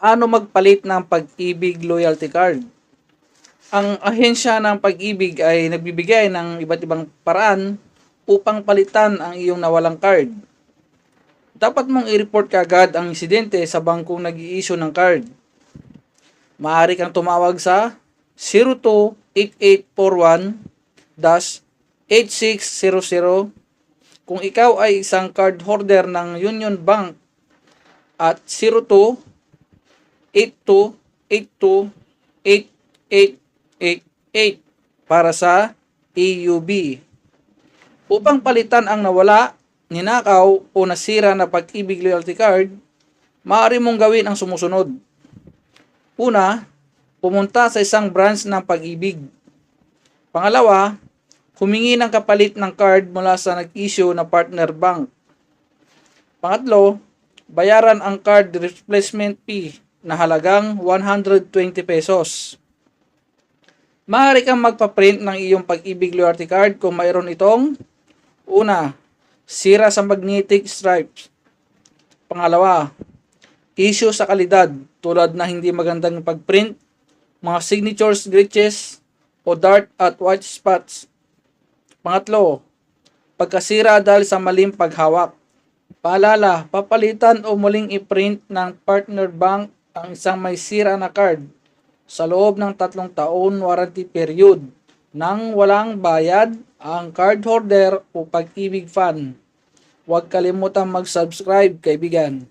Paano magpalit ng pag-ibig loyalty card? Ang ahensya ng pag-ibig ay nagbibigay ng iba't ibang paraan upang palitan ang iyong nawalang card. Dapat mong i-report kagad ang insidente sa bangkong nag issue ng card. Maaari kang tumawag sa 028841-8600 kung ikaw ay isang card holder ng Union Bank at 02 82 82 8888 para sa EUB. Upang palitan ang nawala, ninakaw o nasira na pag-ibig loyalty card, maaari mong gawin ang sumusunod. Una, pumunta sa isang branch ng pag-ibig. Pangalawa, humingi ng kapalit ng card mula sa nag-issue na partner bank. Pangatlo, bayaran ang card replacement fee na halagang 120 pesos. Maaari kang magpa-print ng iyong pag-ibig loyalty card kung mayroon itong Una, sira sa magnetic stripes. Pangalawa, issue sa kalidad tulad na hindi magandang pag-print, mga signatures glitches, o dark at white spots. Pangatlo, pagkasira dahil sa maling paghawak. Paalala, papalitan o muling i-print ng partner bank ang isang may sira na card sa loob ng tatlong taon warranty period nang walang bayad ang card holder o pag-ibig fan. Huwag kalimutang mag-subscribe, kaibigan.